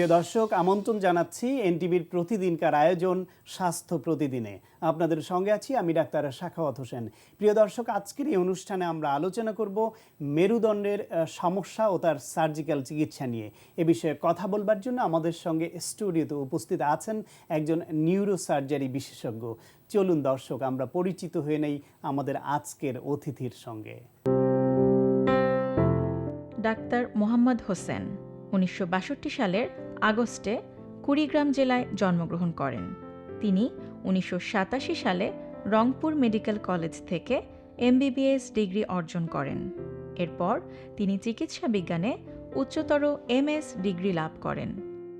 প্রিয় দর্শক, আমন্ত্রণ জানাচ্ছি এনটিভির প্রতিদিনকার আয়োজন স্বাস্থ্য প্রতিদিনে। আপনাদের সঙ্গে আছি আমি ডাক্তার শাখাওয়াত হোসেন। প্রিয় দর্শক, আজকের এই অনুষ্ঠানে আমরা আলোচনা করব মেরুদণ্ডের সমস্যা ও তার সার্জিক্যাল চিকিৎসা নিয়ে। এ বিষয়ে কথা বলবার জন্য আমাদের সঙ্গে স্টুডিওতে উপস্থিত আছেন একজন নিউরো সার্জারি বিশেষজ্ঞ। চলুন দর্শক, আমরা পরিচিত হয়ে নেই আমাদের আজকের অতিথির সঙ্গে। ডাক্তার মোহাম্মদ হোসেন, উনিশশো বাষট্টি সালের আগস্টে কুড়িগ্রাম জেলায় জন্মগ্রহণ করেন। তিনি উনিশশো সাতাশি সালে রংপুর মেডিকেল কলেজ থেকে এমবিবিএস ডিগ্রি অর্জন করেন। এরপর তিনি চিকিৎসা বিজ্ঞানে উচ্চতর এমএস ডিগ্রি লাভ করেন।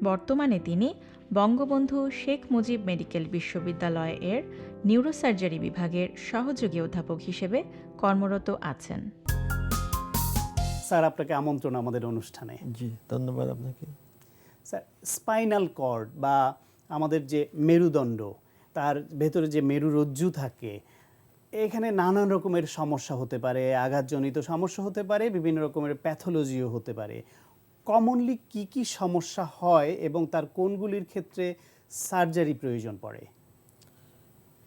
বর্তমানে তিনি বঙ্গবন্ধু শেখ মুজিব মেডিকেল বিশ্ববিদ্যালয় এর নিউরোসার্জারি বিভাগের সহযোগী অধ্যাপক হিসেবে কর্মরত আছেন। স্যার আপনাকে আমন্ত্রণ আমাদের অনুষ্ঠানে। জি ধন্যবাদ আপনাকে। স্পাইনাল কর্ড বা আমাদের যে মেরুদণ্ড, তার ভেতরে যে মেরুরজ্জু থাকে, এখানে নানান রকমের সমস্যা হতে পারে, আঘাতজনিত সমস্যা হতে পারে, বিভিন্ন রকমের প্যাথোলজিও হতে পারে। কমনলি কি কি সমস্যা হয় এবং তার কোনগুলির ক্ষেত্রে সার্জারি প্রয়োজন পড়ে?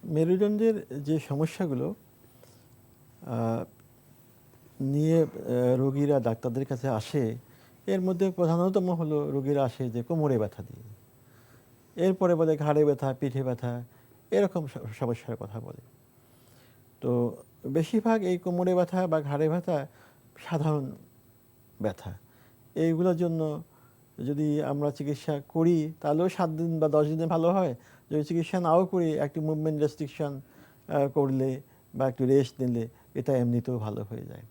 মেরুদণ্ডের যে সমস্যাগুলো নিয়ে রোগীরা ডাক্তারদের কাছে আসে এর মধ্যে প্রধানতম হলো রোগীরা আসে যে কোমরে ব্যথা দিয়ে। এরপরে বলে ঘাড়ে ব্যথা, পিঠে ব্যথা, এরকম সমস্যার কথা বলে। তো বেশিরভাগ এই কোমরে ব্যথা বা ঘাড়ে ব্যথা সাধারণ ব্যথা। এইগুলোর জন্য যদি আমরা চিকিৎসা করি, তাহলেও সাত দিন বা দশ দিনে ভালো হয়। যদি চিকিৎসা নাও করি, একটু মুভমেন্ট রেস্ট্রিকশন করলে বা একটু রেস্ট নিলে এটা এমনিতেও ভালো হয়ে যায়।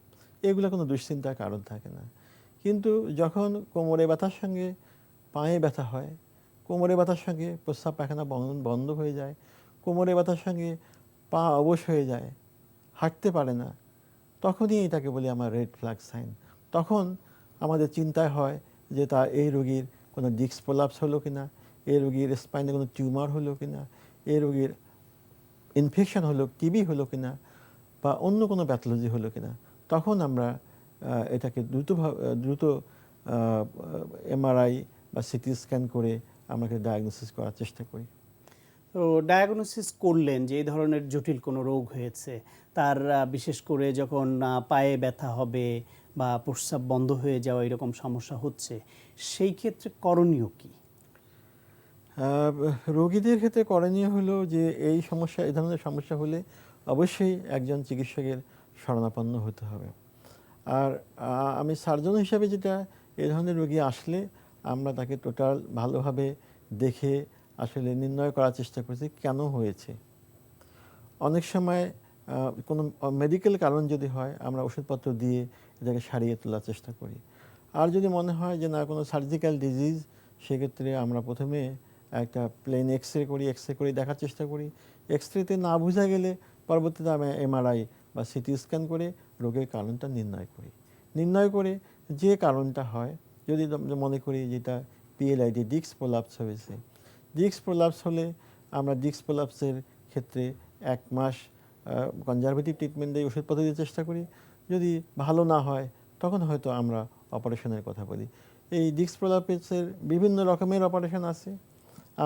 এগুলো কোনো দুশ্চিন্তার কারণ থাকে না। কিন্তু যখন কোমরে ব্যথার সঙ্গে পায়ে ব্যথা হয়, কোমরে ব্যথার সঙ্গে প্রস্রাব পায়খানা বন্ধ হয়ে যায়, কোমরে ব্যথার সঙ্গে পা অবশ হয়ে যায়, হাঁটতে পারে না, তখনই এটাকে বলি আমার রেড ফ্ল্যাগ সাইন তখন আমাদের চিন্তায় হয় যে তার এই রোগীর কোনো ডিস্ক প্রলাপস হলো কি না এই রোগীর স্পাইনে কোনো টিউমার হলো কিনা, এই রোগীর ইনফেকশন হলো টিবি হলো কি না বা অন্য কোনো প্যাথোলজি হলো কি না তখন আমরা এটাকে দ্রুত দ্রুত এমআরআই বা সিটি স্ক্যান করে আমরা ডায়াগনোসিস করার চেষ্টা করি। তো ডায়াগনোসিস করলেন যে এই ধরনের জটিল কোনো রোগ হয়েছে তার বিশেষ করে যখন পায়ে ব্যথা হবে বা প্রস্রাব বন্ধ হয়ে যাওয়া এরকম সমস্যা হচ্ছে সেই ক্ষেত্রে করণীয় কি? রোগীদের ক্ষেত্রে করণীয় হলো যে এই সমস্যা এই ধরনের সমস্যা হলে অবশ্যই একজন চিকিৎসকের শরণাপন্ন হতে হবে। আর আমি সার্জন হিসাবে যেটা এ ধরনের রোগী আসলে আমরা তাকে টোটাল ভালোভাবে দেখে আসলে নির্ণয় করার চেষ্টা করছি কেন হয়েছে। অনেক সময় কোনো মেডিকেল কারণ যদি হয়, আমরা ওষুধপত্র দিয়ে এটাকে সারিয়ে তোলার চেষ্টা করি। আর যদি মনে হয় যে না, কোনো সার্জিক্যাল ডিজিজ সেক্ষেত্রে আমরা প্রথমে একটা প্লেন এক্স রে করি এক্স রে করে দেখার চেষ্টা করি। এক্স রেতে না বোঝা গেলে পরবর্তীতে আমি এমআরআই বা সিটি স্ক্যান করে রোগের কারণটা নির্ণয় করি। নির্ণয় করে যে কারণটা হয়, যদি মনে করি যেটা পিএলআইডি ডিক্স প্রলাপস হয়েছে। ডিক্স প্রলাপস হলে আমরা ডিক্স প্রলাপসের ক্ষেত্রে এক মাস কনজারভেটিভ ট্রিটমেন্ট দিয়ে ওষুধপত্র দিয়ে চেষ্টা করি। যদি ভালো না হয়, তখন হয়তো আমরা অপারেশনের কথা বলি। এই ডিক্স প্রলাপসের বিভিন্ন রকমের অপারেশন আছে।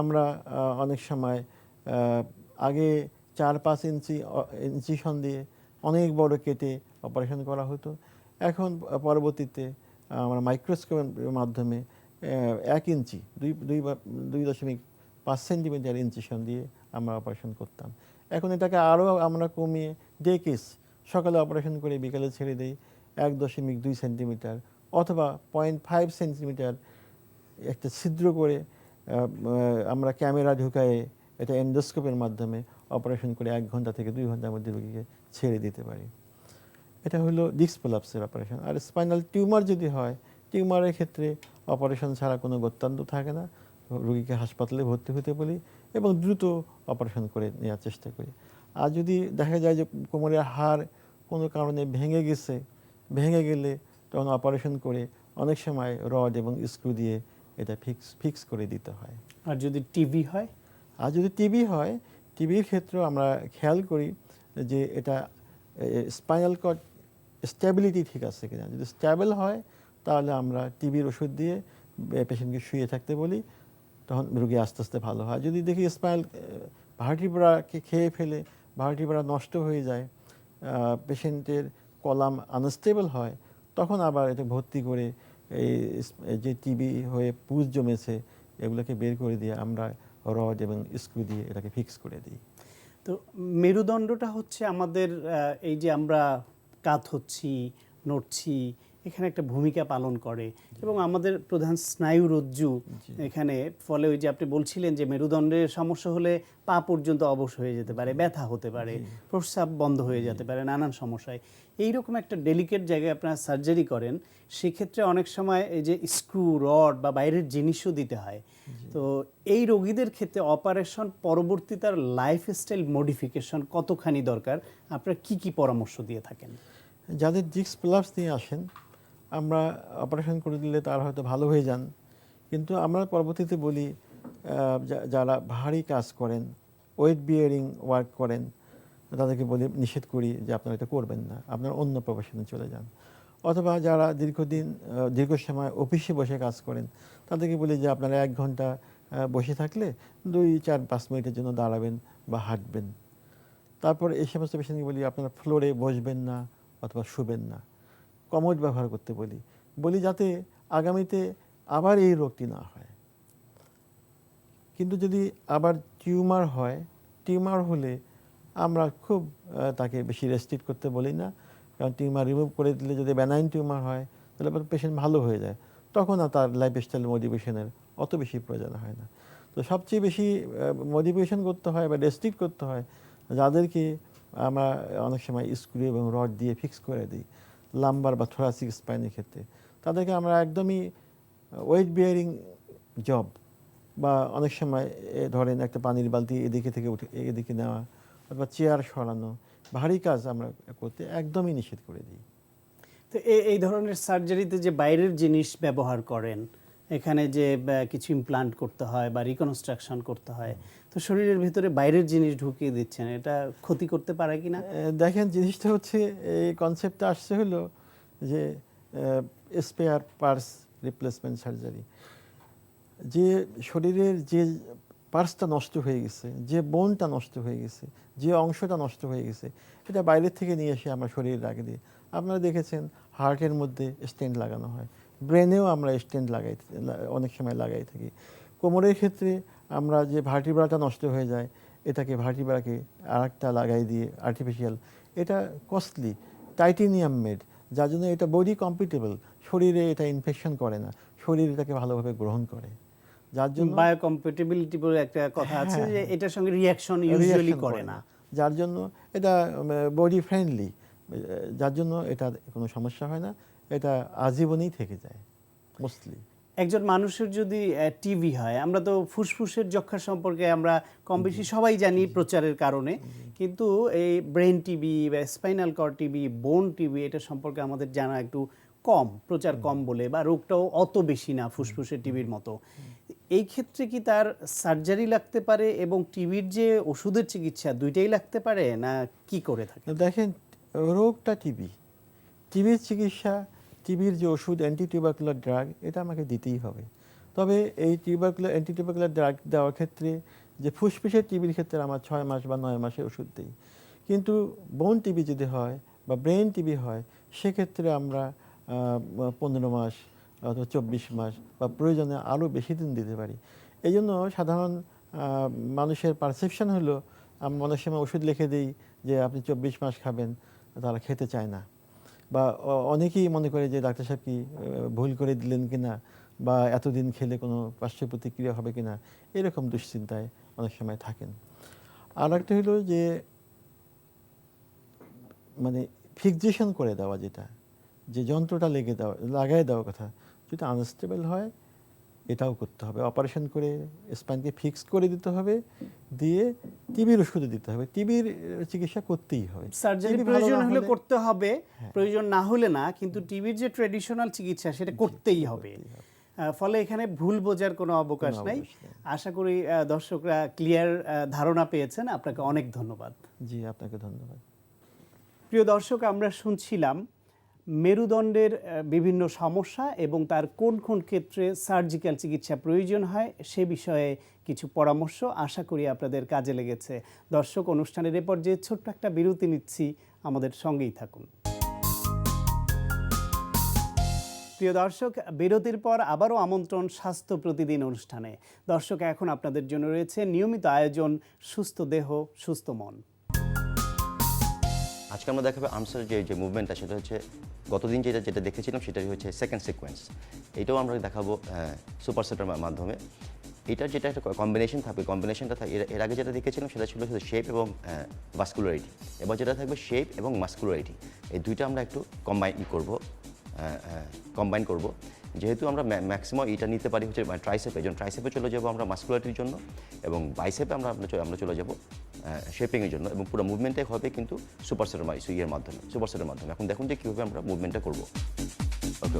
আমরা অনেক সময় আগে চার পাঁচ ইঞ্চি ইঞ্চিশন দিয়ে অনেক বড় কেটে অপারেশন করা হতো। এখন পরবর্তীতে আমরা মাইক্রোস্কোপের মাধ্যমে এক ইঞ্চি, দুই দুই দুই দশমিক পাঁচ সেন্টিমিটার ইঞ্চিশন দিয়ে আমরা অপারেশন করতাম। এখন এটাকে আরও আমরা কমিয়ে ডে কেস সকালে অপারেশন করে বিকালে ছেড়ে দেই, এক দশমিক দুই সেন্টিমিটার অথবা পয়েন্ট ফাইভ সেন্টিমিটার একটা ছিদ্র করে আমরা ক্যামেরা ঢুকায়ে এটা এন্ডোস্কোপের মাধ্যমে অপারেশন করে এক ঘণ্টা থেকে দুই ঘণ্টার মধ্যে রোগীকে ছেড়ে দিতে পারি। এটা হলো ডিস্ক প্রলাপসের অপারেশন আর স্পাইনাল টিউমার যদি হয় টিউমারের ক্ষেত্রে অপারেশন ছাড়া কোনো গত্যান্ত থাকে না। রোগীকে হাসপাতালে ভর্তি হতে বলি এবং দ্রুত অপারেশন করে নেওয়ার চেষ্টা করি। আর যদি দেখা যায় যে কোমরের হাড় কোনো কারণে ভেঙে গেছে ভেঙে গেলে তখন অপারেশন করে অনেক সময় রড এবং স্ক্রু দিয়ে এটা ফিক্স ফিক্স করে দিতে হয়। আর যদি টিভি হয়? আর যদি টিবি হয় টিবির ক্ষেত্রেও আমরা খেয়াল করি যে এটা স্পাইনাল কর্ড স্টেবিলিটি ঠিক আছে কিনা। যদি স্টেবল হয়, তাহলে আমরা টিবির ওষুধ দিয়ে পেশেন্টকে শুয়ে থাকতে বলি, তখন রোগী আস্তে আস্তে ভালো হয়। যদি দেখি স্পাইনাল ভার্টিব্রাকে খেয়ে ফেলে ভার্টিব্রা নষ্ট হয়ে যায় পেশেন্টের কলাম আনস্টেবল হয়, তখন আবার এটা ভর্তি করে এই যে টিবি হয়ে পুজ জমেছে, এগুলোকে বের করে দিয়ে আমরা রড এবং স্ক্রু দিয়ে এটাকে ফিক্স করে দিই। তো মেরুদণ্ডটা হচ্ছে আমাদের এই যে আমরা কাত হচ্ছি, নড়ছি এখানে একটা ভূমিকা পালন করে এবং আমাদের প্রধান স্নায়ু রজ্জু এখানে ফলে ওই যে আপনি বলছিলেন যে মেরুদণ্ডের সমস্যা হলে পা পর্যন্ত অবশ হয়ে যেতে পারে ব্যথা হতে পারে প্রস্রাব বন্ধ হয়ে যেতে পারে নানান সমস্যায়। এইরকম একটা ডেলিকেট জায়গায় আপনারা সার্জারি করেন সেক্ষেত্রে অনেক সময় এই যে স্ক্রু রড বা বাইরের জিনিসও দিতে হয়। তো এই রোগীদের ক্ষেত্রে অপারেশন পরবর্তী তার লাইফস্টাইল মডিফিকেশন কতখানি দরকার? আপনারা কি কি পরামর্শ দিয়ে থাকেন? যাদের ডিক্স প্লাস নিয়ে আসেন আমরা অপারেশন করে দিলে তারা হয়তো ভালো হয়ে যান। কিন্তু আমরা পরবর্তীতে বলি যারা ভারী কাজ করেন ওয়েট বিয়ারিং ওয়ার্ক করেন, তাদেরকে বলি, নিষেধ করি যে আপনারা এটা করবেন না, আপনারা অন্য প্রফেশনে চলে যান। অথবা যারা দীর্ঘদিন দীর্ঘ সময় অফিসে বসে কাজ করেন, তাদেরকে বলি যে আপনারা এক ঘণ্টা বসে থাকলে দুই, চার, পাঁচ মিনিটের জন্য দাঁড়াবেন বা হাঁটবেন। তারপর এই সমস্ত পেশেন্টকে বলি, আপনারা ফ্লোরে বসবেন না অথবা শুবেন না। কমোড ব্যবহার করতে বলি। বলি যাতে আগামীতে আবার এই রোগটি না হয়। কিন্তু যদি আবার টিউমার হয়, টিউমার হলে আমরা খুব তাকে বেশি রেস্ট্রিক্ট করতে বলি না। কারণ টিউমার রিমুভ করে দিলে যদি ব্যানাইন টিউমার হয়, তাহলে পেশেন্ট ভালো হয়ে যায়। তখন আর তার লাইফস্টাইল মডিফিকেশনের অত বেশি প্রয়োজন হয় না। তো সবচেয়ে বেশি মডিফিকেশন করতে হয় বা রেস্ট্রিক্ট করতে হয়, যাদেরকে আমরা অনেক সময় স্ক্রু এবং রড দিয়ে ফিক্স করে দিই। লাম্বার বা থোরাসিক স্পাইনের ক্ষেত্রে। তাদেরকে আমরা একদমই ওয়েট বিয়ারিং জব বা অনেক সময় ধরেন একটা পানির বালতি এদিকে থেকে উঠে, এদিকে নেওয়া অথবা চেয়ার সরানো, ভারী কাজ আমরা করতে একদমই নিষেধ করে দিই। তো এই ধরনের সার্জারিতে যে বাইরের জিনিস ব্যবহার করেন এখানে যে কিছু ইমপ্লান্ট করতে হয় বা রিকনস্ট্রাকশন করতে হয় তো শরীরের ভিতরে বাইরের জিনিস ঢুকিয়ে দিচ্ছেন এটা ক্ষতি করতে পারে কিনা এ, দেখেন জিনিসটা হচ্ছে এই কনসেপ্টটা আসছে হলো যে স্পেয়ার পার্স রিপ্লেসমেন্ট সার্জারি যে শরীরের যে পার্সটা নষ্ট হয়ে গেছে যে বোনটা নষ্ট হয়ে গেছে যে অংশটা নষ্ট হয়ে গেছে এটা বাইরের থেকে নিয়ে এসে আমরা শরীরে রাখে। দিই আপনারা দেখেছেন হার্টের মধ্যে স্টেন্ট লাগানো হয়। ব্রেনেও আমরা স্টেন্ট লাগাই অনেক সময় লাগাই থাকি। কোমরের ক্ষেত্রে আমরা যে ভার্টিব্রাটা নষ্ট হয়ে যায় এটাকে ভার্টিব্রাকে আর একটা লাগাই দিয়ে আর্টিফিশিয়াল এটা কস্টলি টাইটেনিয়াম মেড যার জন্য এটা বডি কম্পিটেবল শরীরে এটা ইনফেকশন করে না শরীর এটাকে ভালোভাবে গ্রহণ করে। যার জন্য বায়োকম্পেটিবিলিটি বলে একটা কথা আছে হ্যাঁ। যে এটার সঙ্গে রিয়াকশন ইউজুয়ালি করে না। যার জন্য এটা বডি ফ্রেন্ডলি যার জন্য এটা কোনো সমস্যা হয় না। এটা আজীবনেই থেকে যায় মোস্টলি একজন মানুষের যদি টিভি হয় আমরা তো ফুসফুসের যক্ষা সম্পর্কে আমরা কম বেশি সবাই জানি প্রচারের কারণে। কিন্তু এই ব্রেন টিভি বা spinal cord TB bone TB এটা সম্পর্কে আমাদের জানা একটু কম প্রচার কম বলে বা রোগটাও অত বেশি না ফুসফুসের টিভির মতো। এই ক্ষেত্রে কি তার সার্জারি লাগতে পারে এবং টিভির যে ওষুধের চিকিৎসা দুইটাই লাগতে পারে না কি করে থাকে? দেখেন রোগটা টিবি টিভির চিকিৎসা টিবির যে ওষুধ অ্যান্টিটিউবাকুলার ড্রাগ এটা আমাকে দিতেই হবে। তবে এই টিউবাকুলার অ্যান্টিটিউবাকুলার ড্রাগ দেওয়ার ক্ষেত্রে যে ফুসফুসের টিবির ক্ষেত্রে আমার ছয় মাস বা নয় মাসে ওষুধ দিই। কিন্তু বোন টিবি যদি হয় বা ব্রেন টিবি হয়, সেক্ষেত্রে আমরা পনেরো মাস অথবা চব্বিশ মাস বা প্রয়োজনে আরও বেশি দিন দিতে পারি। এই জন্য সাধারণ মানুষের পারসেপশন হলো আমি অনেক সময় ওষুধ লিখে দিই যে আপনি চব্বিশ মাস খাবেন, তারা খেতে চায় না। বা অনেকেই মনে করে যে ডাক্তার সাহেব কি ভুল করে দিলেন কিনা বা এতদিন খেলে কোনো পার্শ্ব প্রতিক্রিয়া হবে কিনা, এরকম দুশ্চিন্তায় অনেক সময় থাকেন। আর একটা হলো যে মানে ফিক্সেশন করে দেওয়া যেটা, যে যন্ত্রটা লেগে দেওয়া লাগাই দেওয়ার কথা। যদি আনস্টেবল হয় এটাও করতে হবে। অপারেশন করে স্পাইনকে ফিক্স করে দিতে হবে দিয়ে টিবির ওষুধ দিতে হবে। টিবির চিকিৎসা করতেই হবে। সার্জারি প্রয়োজন হলে করতে হবে হ্যাঁ। প্রয়োজন না হলে না কিন্তু টিভির যে ট্রেডিশনাল চিকিৎসা সেটা করতেই হবে। ফলে এখানে ভুল বোঝার কোনো অবকাশ নাই। আশা করি দর্শকরা ক্লিয়ার ধারণা পেয়েছেন। আপনাকে অনেক ধন্যবাদ। জি আপনাকে ধন্যবাদ। প্রিয় দর্শক আমরা শুনছিলাম মেরুদণ্ডের বিভিন্ন সমস্যা এবং তার কোন কোন ক্ষেত্রে সার্জিক্যাল চিকিৎসা প্রয়োজন হয় সে বিষয়ে কিছু পরামর্শ আশা করি আপনাদের কাজে লেগেছে। দর্শক, অনুষ্ঠানের এ পর্যায়ে ছোট্ট একটা বিরতি নিচ্ছি। আমাদের সঙ্গেই থাকুন। প্রিয় দর্শক, বিরতির পর আবারও আমন্ত্রণ স্বাস্থ্য প্রতিদিন অনুষ্ঠানে। দর্শক, এখন আপনাদের জন্য রয়েছে নিয়মিত আয়োজন সুস্থ দেহ, সুস্থ মন। আজকে আমরা দেখাবো আনসার যে যে মুভমেন্টটা সেটা হচ্ছে গতদিন যেটা যেটা দেখেছিলাম, সেটাই হচ্ছে সেকেন্ড সিকোয়েন্স এটাও আমরা দেখাবো সুপার সেটের মাধ্যমে। এটার যেটা একটা কম্বিনেশন থাকবে কম্বিনেশনটা থাকে, এর- আগে যেটা দেখেছিলাম, সেটা ছিল শুধু শেপ এবং মাস্কুলারিটি এবার যেটা থাকবে শেপ এবং মাস্কুলারিটি এই দুইটা আমরা একটু কম্বাইন করব। কম্বাইন করব। যেহেতু আমরা ম্যাক্সিমাম এটা নিতে পারি হচ্ছে ট্রাইসেপে যেমন ট্রাইসেপে চলে যাব আমরা মাস্কুলারিটির জন্য এবং বাইসেপে আমরা আমরা চলে- যাব শেপিংয়ের জন্য এবং পুরো মুভমেন্টটাই হবে কিন্তু সুপার সেটের ইয়ের মাধ্যমে সুপার সেটের মাধ্যমে। এখন দেখুন যে কীভাবে আমরা মুভমেন্টটা করব। ওকে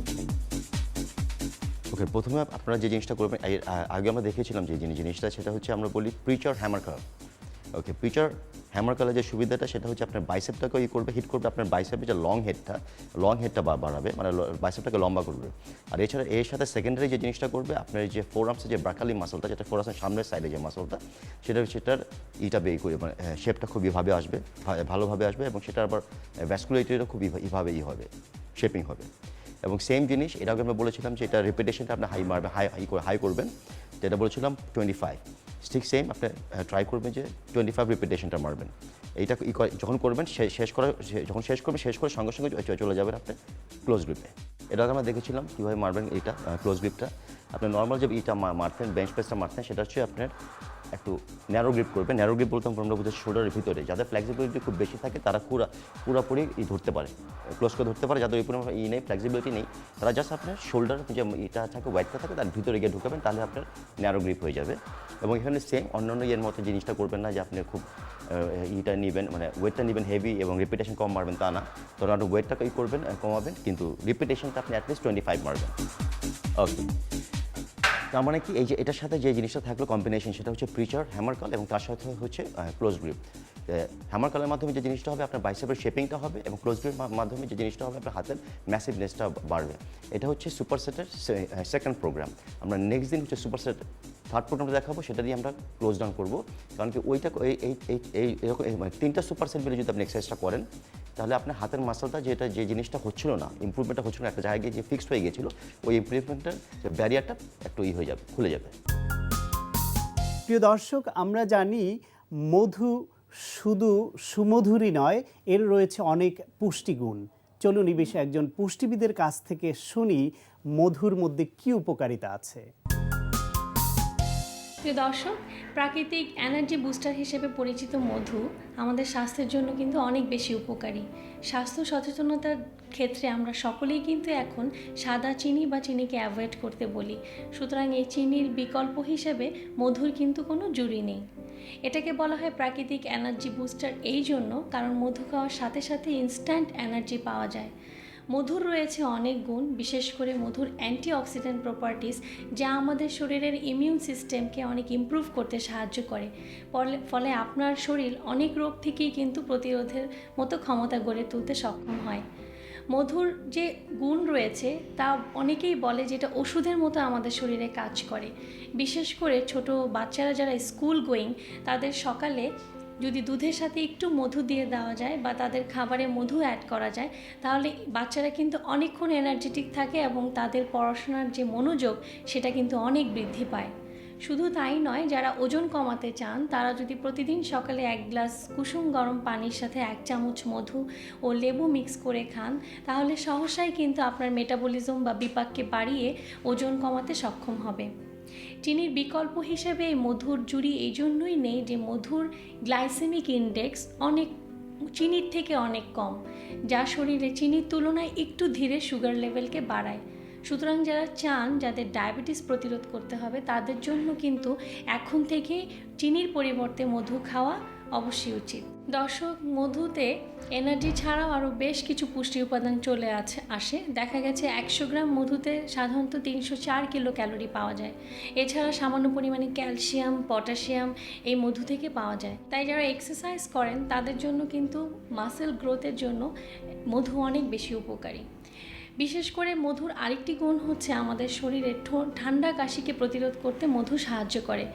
ওকে প্রথমে আপনারা যে জিনিসটা করবেন আগে আমরা দেখেছিলাম যে জিনিসটা, সেটা হচ্ছে আমরা বলি preacher hammer curl okay preacher hammer curl যে সুবিধাটা, সেটা হচ্ছে আপনার বাইসেপটাকে ই করবে, হিট করবে। আপনার বাইসেপের যে লং হেডটা লং হেডটা বাড়াবে মানে বাইসেপটাকে লম্বা করবে। আর এছাড়া এর সাথে সেকেন্ডারি যে জিনিসটা করবে, আপনার যে ফোর আর্মসের যে ব্রাকালি মাসলটা যেটা ফোর আর্মসের সামনের সাইডে যে মাসলটা সেটা সেটার ইটা বেই করে মানে শেপটা খুব ইভাবে আসবে ভালোভাবে আসবে এবং সেটা আবার ভ্যাসকুলারিটিরও খুব ইভাবে ই হবে শেপিং হবে। এবং সেম জিনিস আগে আমরা বলেছিলাম যে এটা রিপিটেশনটা আপনি হাই মারবে হাই হাই হাই করবেন। যেটা বলেছিলাম টোয়েন্টি ফাইভ ঠিক সেম আপনি ট্রাই করবেন যে টোয়েন্টি ফাইভ রিপিটেশনটা মারবেন। এইটা যখন করবেন শেষ করে যখন শেষ করবেন, শেষ করে সঙ্গে সঙ্গে চলে যাবেন আপনি ক্লোজ গ্রিপে এটা আমরা দেখেছিলাম কীভাবে মারবেন এটা ক্লোজ গ্রিপটা আপনি নর্মাল যে ইটা মারতেন বেঞ্চ প্রেসটা মারতেন, সেটা হচ্ছে আপনার একটু ন্যারো গ্রিপ করবে। ন্যারো গ্রিপ বলতে আমরা শোল্ডারের ভিতরে। যাদের ফ্লেক্সিবিলিটি খুব বেশি থাকে, তারা পুরা, পুরোপুরি ই ধরতে পারে। ক্লোজ করে ধরতে পারে, যাদের ওই পরিমাণ ই নেই ফ্লেক্সিবিলিটি নেই। তারা জাস্ট আপনার শোল্ডার যে এটা থাকে হোয়াইটটা থাকে, তার ভিতরে গিয়ে ঢুকাবেন, তাহলে আপনার ন্যারো গ্রিপ হয়ে যাবে। এবং এখানে সেম অন্যান্য ইয়ের মতো জিনিসটা করবেন না যে আপনি খুব ইটা নেবেন মানে ওয়েটটা নেবেন হেভি এবং রিপিটেশন কম মারবেন তা না। তখন আপনি ওয়েটটাকে ই করবেন, কমাবেন, কিন্তু রিপিটেশনটা আপনি অ্যাটলিস্ট টোয়েন্টি ফাইভ মারবেন। ওকে তার মানে কি? এই যে এটার সাথে যে জিনিসটা থাকল কম্বিনেশন সেটা হচ্ছে প্রিচার হ্যামার কল এবং তার সাথে হচ্ছে ক্লোজ গ্রিপ হ্যামার কলের মাধ্যমে যে জিনিসটা হবে, আপনার বাইসেপের শেপিংটা হবে এবং ক্লোজ গ্রিপ মাধ্যমে যে জিনিসটা হবে, আপনার হাতের ম্যাসিভনেসটা বাড়বে। এটা হচ্ছে সুপার সেটের সেকেন্ড প্রোগ্রাম আমরা নেক্সট দিন হচ্ছে সুপার সেট থার্ড প্রোগ্রামটা দেখাবো, সেটা দিয়ে আমরা ক্লোজ ডাউন করব। কারণ কি ওইটা, এই এই এই এই এরকম তিনটা সুপার সেট মিলে যদি আপনি এক্সারসাইজটা করেন তাহলে আপনার হাতের মাসলটা যেটা, যে জিনিসটা হচ্ছিল না ইমপ্রুভমেন্টটা হচ্ছিল না, একটা জায়গায় যে ফিক্সড হয়ে গেছিল ওই ইমপ্রুভমেন্টের ব্যারিয়ারটা একটু ই হয়ে যাবে, খুলে যাবে। প্রিয় দর্শক, আমরা জানি মধু শুধু সুমধুরই নয়, এর রয়েছে অনেক পুষ্টিগুণ। চলুন এই একজন পুষ্টিবিদের কাছ থেকে শুনি মধুর মধ্যে কি উপকারিতা আছে। প্রিয় দর্শক, প্রাকৃতিক এনার্জি বুস্টার হিসেবে পরিচিত মধু আমাদের স্বাস্থ্যের জন্য কিন্তু অনেক বেশি উপকারী। স্বাস্থ্য সচেতনতার ক্ষেত্রে আমরা সকলেই কিন্তু এখন সাদা চিনি বা চিনিকে অ্যাভয়েড করতে বলি। সুতরাং এই চিনির বিকল্প হিসেবে মধুর কিন্তু কোনো জুড়ি নেই। এটাকে বলা হয় প্রাকৃতিক এনার্জি বুস্টার এই জন্য কারণ মধু খাওয়ার সাথে সাথে ইনস্ট্যান্ট এনার্জি পাওয়া যায়। মধুর রয়েছে অনেক গুণ, বিশেষ করে মধুর অ্যান্টিঅক্সিডেন্ট প্রপার্টিস যা আমাদের শরীরের ইমিউন সিস্টেমকে অনেক ইমপ্রুভ করতে সাহায্য করে। ফলে আপনার শরীর অনেক রোগ থেকেই কিন্তু প্রতিরোধের মতো ক্ষমতা গড়ে তুলতে সক্ষম হয়। মধুর যে গুণ রয়েছে তা অনেকেই বলে যেটা ওষুধের মতো আমাদের শরীরে কাজ করে। বিশেষ করে ছোট বাচ্চারা যারা স্কুল গোয়িং তাদের সকালে যদি দুধের সাথে একটু মধু দিয়ে দেওয়া যায় বা তাদের খাবারে মধু অ্যাড করা যায়, তাহলে বাচ্চারা কিন্তু অনেকক্ষণ এনার্জেটিক থাকে এবং তাদের পড়াশোনার যে মনোযোগ, সেটা কিন্তু অনেক বৃদ্ধি পায়। শুধু তাই নয়, যারা ওজন কমাতে চান, তারা যদি প্রতিদিন সকালে এক গ্লাস কুসুম গরম পানির সাথে এক চামচ মধু ও লেবু মিক্স করে খান, তাহলে সহসাই কিন্তু আপনার মেটাবলিজম বা বিপাককে বাড়িয়ে ওজন কমাতে সক্ষম হবে। চিনির বিকল্প হিসেবে মধুর জুড়ি এই জন্যই নেই যে মধুর গ্লাইসেমিক ইন্ডেক্স অনেক চিনির থেকে অনেক কম, যা শরীরে চিনির তুলনায় একটু ধীরে সুগার লেভেলকে বাড়ায়। সুতরাং যারা চান যাদের ডায়াবেটিস প্রতিরোধ করতে হবে, তাদের জন্য কিন্তু এখন থেকে চিনির পরিবর্তে মধু খাওয়া অবশ্যই উচিত। দর্শক, মধুতে এনার্জি ছাড়াও আরও বেশ কিছু পুষ্টি উপাদান চলে আছে, আসে। দেখা গেছে একশো গ্রাম মধুতে সাধারণত তিনশো চার কিলো ক্যালোরি পাওয়া যায়। এছাড়া সামান্য পরিমাণে ক্যালসিয়াম, পটাশিয়াম এই মধু থেকে পাওয়া যায়। তাই যারা এক্সারসাইজ করেন, তাদের জন্য কিন্তু মাসেল গ্রোথের জন্য মধু অনেক বেশি উপকারী। বিশেষ করে মধুর আরেকটি গুণ হচ্ছে আমাদের শরীরে ঠান্ডা কাশিকে প্রতিরোধ করতে মধু সাহায্য করে।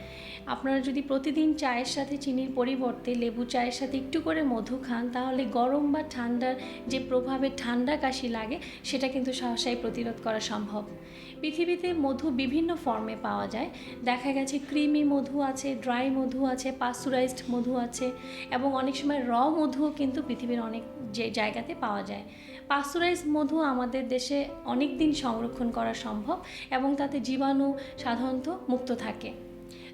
আপনারা যদি প্রতিদিন চায়ের সাথে চিনির পরিবর্তে লেবু চায়ের সাথে একটু করে মধু খান, তাহলে গরম বা ঠান্ডার যে প্রভাবে ঠান্ডা কাশি লাগে, সেটা কিন্তু সহসাই প্রতিরোধ করা সম্ভব। পৃথিবীতে মধু বিভিন্ন ফর্মে পাওয়া যায়। দেখা গেছে ক্রিমি মধু আছে ড্রাই মধু আছে পাস্তুরাইজড মধু আছে, এবং অনেক সময় র মধুও কিন্তু পৃথিবীর অনেক যে জায়গাতে পাওয়া যায়। পাস্তুরাইজ মধু আমাদের দেশে অনেক দিন সংরক্ষণ করা সম্ভব, এবং তাতে জীবাণু সাধারণত মুক্ত থাকে।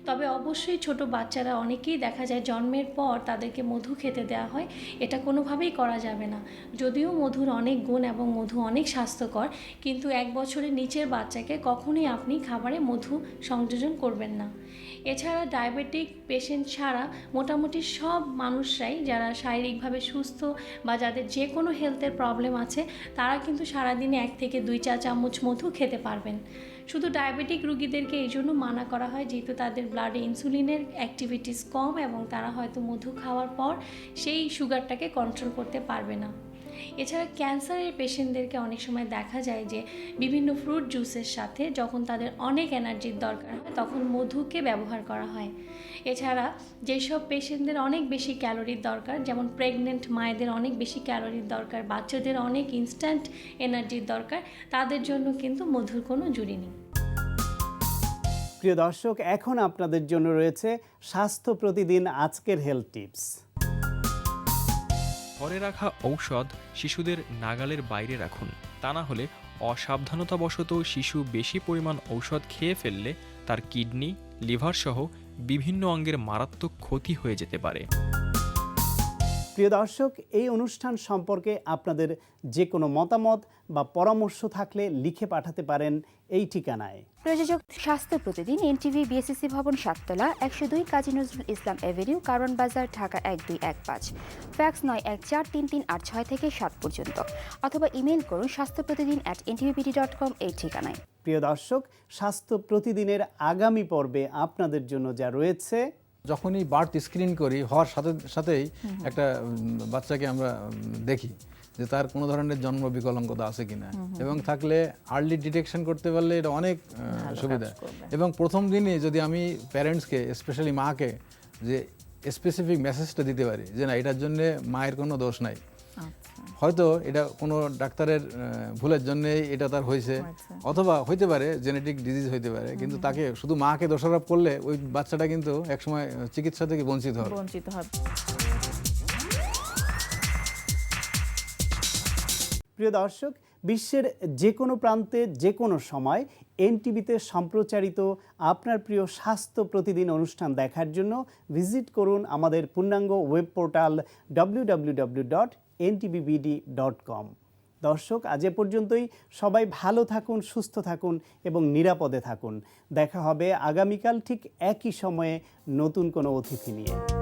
তবে অবশ্যই ছোট বাচ্চারা অনেকেই দেখা যায় জন্মের পর তাদেরকে মধু খেতে দেওয়া হয়। এটা কোনোভাবেই করা যাবে না। যদিও মধুর অনেক গুণ এবং মধু অনেক স্বাস্থ্যকর, কিন্তু এক বছরের নিচের বাচ্চাকে কখনোই আপনি খাবারে মধু সংযোজন করবেন না। এছাড়া ডায়াবেটিক পেশেন্ট ছাড়া মোটামুটি সব মানুষরাই যারা শারীরিকভাবে সুস্থ বা যাদের যে কোনো হেলথের প্রবলেম আছে, তারা কিন্তু সারাদিনে এক থেকে দুই চা চামচ মধু খেতে পারবেন। শুধু ডায়াবেটিক রুগীদেরকে এই জন্য মানা করা হয়, যেহেতু তাদের ব্লাডে ইনসুলিনের অ্যাক্টিভিটিস কম এবং তারা হয়তো মধু খাওয়ার পর সেই সুগারটাকে কন্ট্রোল করতে পারবে না। এছাড়া ক্যান্সারের পেশেন্টদেরকে অনেক সময় দেখা যায় যে, বিভিন্ন ফ্রুট জুসের সাথে যখন তাদের অনেক এনার্জির দরকার হয়, তখন মধুকে ব্যবহার করা হয়। এছাড়া যেসব পেশেন্টদের অনেক বেশি ক্যালোরির দরকার, যেমন প্রেগনেন্ট মায়েদের অনেক বেশি ক্যালোরির দরকার, বাচ্চাদের অনেক ইনস্ট্যান্ট এনার্জির দরকার, তাদের জন্য কিন্তু মধুর কোনো জুড়ি নেই। প্রিয় দর্শক, এখন আপনাদের জন্য রয়েছে স্বাস্থ্য প্রতিদিন আজকের হেলথ টিপস ঘরে রাখা ঔষধ শিশুদের নাগালের বাইরে রাখুন। তা না হলে অসাবধানতাবশত শিশু বেশি পরিমাণ ঔষধ খেয়ে ফেললে তার কিডনি, লিভার সহ বিভিন্ন অঙ্গের মারাত্মক ক্ষতি হয়ে যেতে পারে। প্রিয় দর্শক এই অনুষ্ঠান সম্পর্কে আপনাদের যে কোনো মতামত বা পরামর্শ থাকলে লিখে পাঠাতে পারেন এই ঠিকানায়। প্রযোজক স্বাস্থ্য প্রতিদিন এনটিভি বিএসসি ভবন সাততলা একশো দুই কাজী নজরুল ইসলাম এভিনিউ কারণ বাজার ঢাকা এক দুই এক পাঁচ। ফ্যাক্স নয় এক চার তিন তিন আট ছয় থেকে সাত পর্যন্ত। অথবা ইমেল করুন স্বাস্থ্য প্রতিদিন অ্যাট এনটিভিপিডি ডট কম এই ঠিকানায়। প্রিয় দর্শক স্বাস্থ্য প্রতিদিনের আগামী পর্বে আপনাদের জন্য যা রয়েছে যখনই বার্থ স্ক্রিন করি হওয়ার সাথে সাথেই একটা বাচ্চাকে আমরা দেখি যে তার কোনো ধরনের জন্ম বিকলাঙ্গতা আছে কিনা। এবং থাকলে আর্লি ডিটেকশন করতে পারলে এটা অনেক সুবিধা। এবং প্রথম দিনে যদি আমি প্যারেন্টসকে স্পেশালি মাকে যে স্পেসিফিক মেসেজটা দিতে পারি যে না এটার জন্য মায়ের কোনো দোষ নাই। হয়তো এটা কোনো ডাক্তারের ভুলের জন্যই এটা তার হয়েছে। অথবা হইতে পারে জেনেটিক ডিজিজ হইতে পারে কিন্তু তাকে শুধু মাকে দোষারোপ করলে ওই বাচ্চাটা কিন্তু একসময় চিকিৎসা থেকে বঞ্চিত হবে। বঞ্চিত হবে। প্রিয় দর্শক বিশ্বের যে কোনো প্রান্তে যে কোনো সময় এনটিভিতে সম্প্রচারিত আপনার প্রিয় স্বাস্থ্য প্রতিদিন অনুষ্ঠান দেখার জন্য ভিজিট করুন আমাদের পূর্ণাঙ্গ web portal www.ntbbd.com dot dot com দর্শক, আজ এ পর্যন্তই। সবাই ভালো থাকুন, সুস্থ থাকুন এবং নিরাপদে থাকুন। দেখা হবে আগামীকাল ঠিক একই সময়ে নতুন কোনো অতিথি নিয়ে।